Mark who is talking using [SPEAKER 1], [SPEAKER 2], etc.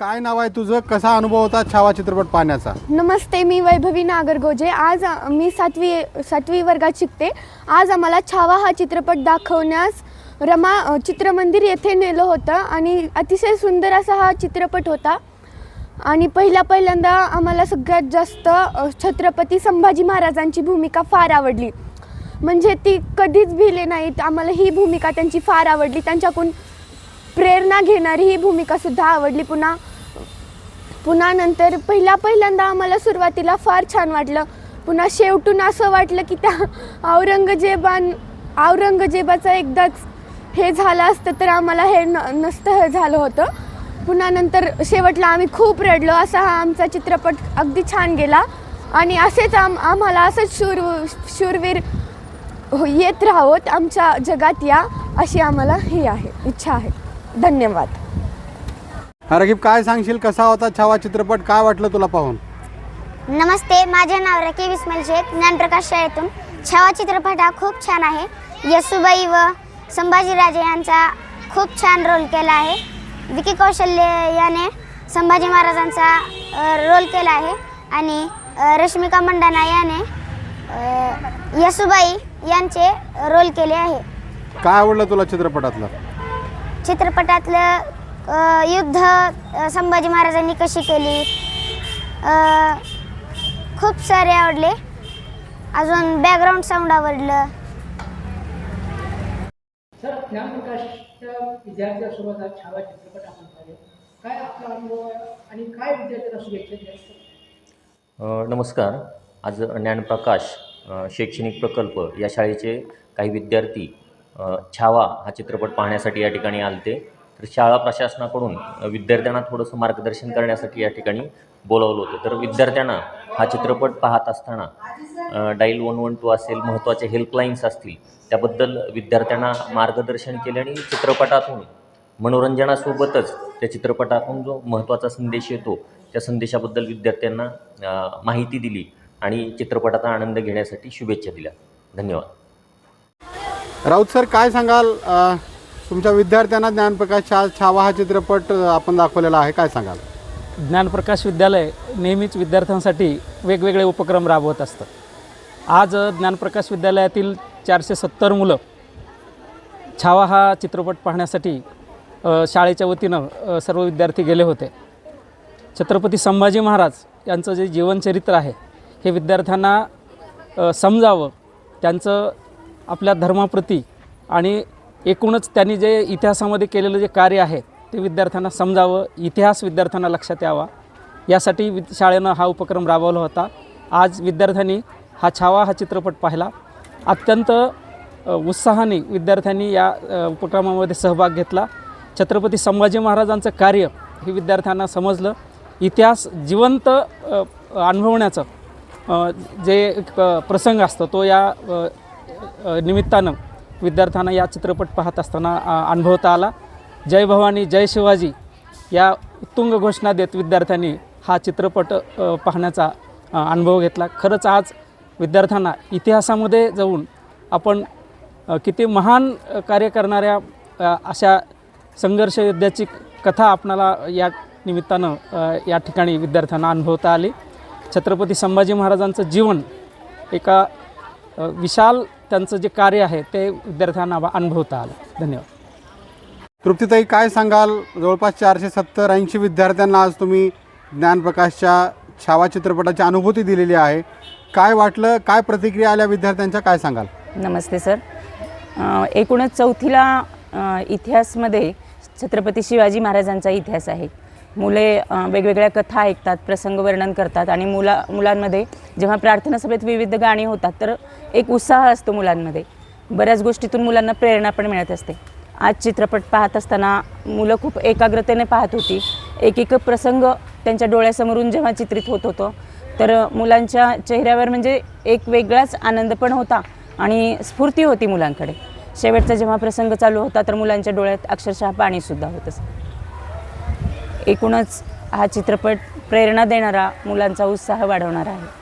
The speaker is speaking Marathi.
[SPEAKER 1] काय नाव आहे तुझं? कसा अनुभव होता छावा चित्रपट पाहण्याचा?
[SPEAKER 2] नमस्ते मी वैभवी नागरगोजे. आज मी सातवी सातवी वर्गात शिकते. आज आम्हाला छावा हा चित्रपट दाखवण्यास रमा अ, चित्रमंदिर येथे नेलं होतं आणि अतिशय सुंदर असा हा चित्रपट होता. आणि पहिल्या पहिल्यांदा आम्हाला सगळ्यात जास्त अ, छत्रपती संभाजी महाराजांची भूमिका फार आवडली. म्हणजे ती कधीच भिले नाहीत. आम्हाला ही भूमिका त्यांची फार आवडली. त्यांच्याकडून प्रेरणा घेणारी ही भूमिकासुद्धा आवडली. पुन्हा पुन्हा नंतर पहिल्या पहिल्यांदा आम्हाला सुरुवातीला फार छान वाटलं. पुन्हा शेवटून असं वाटलं की त्या औरंगजेबान औरंगजेबाचं एकदाच हे झालं असतं तर आम्हाला हे न नसतं हे झालं होतं. पुन्हा नंतर शेवटला आम्ही खूप रडलो. असा हा आमचा चित्रपट अगदी छान गेला. आणि असेच आम आम्हाला असंच शूर शूरवीर हो- येत राहोत. आमच्या जगात या अशी आम्हाला ही आहे इच्छा आहे. धन्यवाद.
[SPEAKER 1] रकीब काय सांगशील? कसा होता छावा चित्रपट? काय वाटलं तुला पाहून?
[SPEAKER 3] नमस्ते माझे नाव रकीब इस्माईल शेख ज्ञानप्रकाश शाळेतून. छावा चित्रपट हा खूप छान आहे. यसुबाई व संभाजीराजे यांचा खूप छान रोल केला आहे. विकी कौशल्य याने संभाजी महाराजांचा रोल केला आहे. आणि रश्मिका मंडाना याने यसुबाई यांचे रोल केले आहे.
[SPEAKER 1] काय आवडलं तुला चित्रपटातलं?
[SPEAKER 3] चित्रपटातलं युद्ध संभाजी महाराजांनी कशी केली? खूप सारे आवडले. अजून बॅकग्राऊंड साऊंड आवडलं.
[SPEAKER 4] सर ज्ञानप्रकाशच्या विद्यार्थ्यासोबत आज छावा चित्रपट आपण पाहिले. काय आपला अनुभव आहे आणि काय विद्यार्थ्यांना शुभेच्छा द्यायचं
[SPEAKER 5] अ, नमस्कार. आज ज्ञानप्रकाश शैक्षणिक प्रकल्प या शाळेचे काही विद्यार्थी छावा हा चित्रपट पाहण्यासाठी या ठिकाणी आलते. तर शाळा प्रशासनाकडून विद्यार्थ्यांना थोडंसं मार्गदर्शन करण्यासाठी या ठिकाणी बोलावलं होतं. तर विद्यार्थ्यांना हा चित्रपट पाहत असताना डाईल वन वन टू असेल महत्त्वाचे हेल्पलाईन्स असतील त्याबद्दल विद्यार्थ्यांना मार्गदर्शन केले आणि चित्रपटातून मनोरंजनासोबतच त्या चित्रपटातून जो महत्त्वाचा संदेश येतो त्या संदेशाबद्दल विद्यार्थ्यांना माहिती दिली आणि चित्रपटाचा आनंद घेण्यासाठी शुभेच्छा दिल्या. धन्यवाद.
[SPEAKER 1] राऊत सर काय सांगाल तुमच्या विद्यार्थ्यांना ज्ञानप्रकाश छा छावा हा चित्रपट आपण दाखवलेला आहे. काय सांगाल?
[SPEAKER 6] ज्ञानप्रकाश विद्यालय नेहमीच विद्यार्थ्यांसाठी वेगवेगळे उपक्रम राबवत असतं. आज ज्ञानप्रकाश विद्यालयातील चारशे सत्तर मुलं छावा हा चित्रपट पाहण्यासाठी शाळेच्या वतीनं सर्व विद्यार्थी गेले होते. छत्रपती संभाजी महाराज यांचं जे जीवनचरित्र आहे हे विद्यार्थ्यांना समजावं त्यांचं आपल्या धर्माप्रती आणि एकूणच त्यांनी जे इतिहासामध्ये केलेलं जे कार्य आहे ते विद्यार्थ्यांना समजावं इतिहास विद्यार्थ्यांना लक्षात यावा. यासाठी वि शाळेनं हा उपक्रम राबवला होता. आज विद्यार्थ्यांनी हा छावा हा चित्रपट पाहिला. अत्यंत उत्साहाने विद्यार्थ्यांनी या उपक्रमामध्ये सहभाग घेतला. छत्रपती संभाजी महाराजांचं कार्य हे विद्यार्थ्यांना समजलं. इतिहास जिवंत अनुभवण्याचं जे प्रसंग असतो तो या निमित्तानं विद्यार्थ्यांना या चित्रपट पाहत असताना अनुभवता आला. जय भवानी जय शिवाजी या उत्तुंग घोषणा देत विद्यार्थ्यांनी हा चित्रपट पाहण्याचा अनुभव घेतला. खरंच आज विद्यार्थ्यांना इतिहासामध्ये जाऊन आपण किती महान कार्य करणाऱ्या अशा संघर्ष युद्धाची कथा आपणाला या निमित्तानं या ठिकाणी विद्यार्थ्यांना अनुभवता आली. छत्रपती संभाजी महाराजांचं जीवन एका विशाल त्यांचं जे कार्य आहे ते विद्यार्थ्यांना अनुभवता आलं. धन्यवाद.
[SPEAKER 1] तृप्तीताई काय सांगाल? जवळपास चारशे सत्तर ऐंशी विद्यार्थ्यांना आज तुम्ही ज्ञानप्रकाशच्या छावा चित्रपटाची अनुभूती दिलेली आहे. काय वाटलं? काय प्रतिक्रिया आल्या विद्यार्थ्यांच्या? काय सांगाल?
[SPEAKER 7] नमस्ते सर. एकूणच चौथीला इतिहासमध्ये छत्रपती शिवाजी महाराजांचा इतिहास आहे. मुले वेगवेगळ्या कथा ऐकतात प्रसंग वर्णन करतात आणि मुला मुलांमध्ये जेव्हा प्रार्थना सभेत विविध गाणी होतात तर एक उत्साह असतो मुलांमध्ये. बऱ्याच गोष्टीतून मुलांना प्रेरणा पण मिळत असते. आज चित्रपट पाहत असताना मुलं खूप एकाग्रतेने पाहत होती. एक एक प्रसंग त्यांच्या डोळ्यासमोरून जेव्हा चित्रित होत होतं तर मुलांच्या चेहऱ्यावर म्हणजे एक वेगळाच आनंद पण होता आणि स्फूर्ती होती मुलांकडे. शेवटचा जेव्हा प्रसंग चालू होता तर मुलांच्या डोळ्यात अक्षरशः पाणीसुद्धा होतं एकूणच हा चित्रपट प्रेरणा देणारा मुलांचा उत्साह वाढवणारा आहे.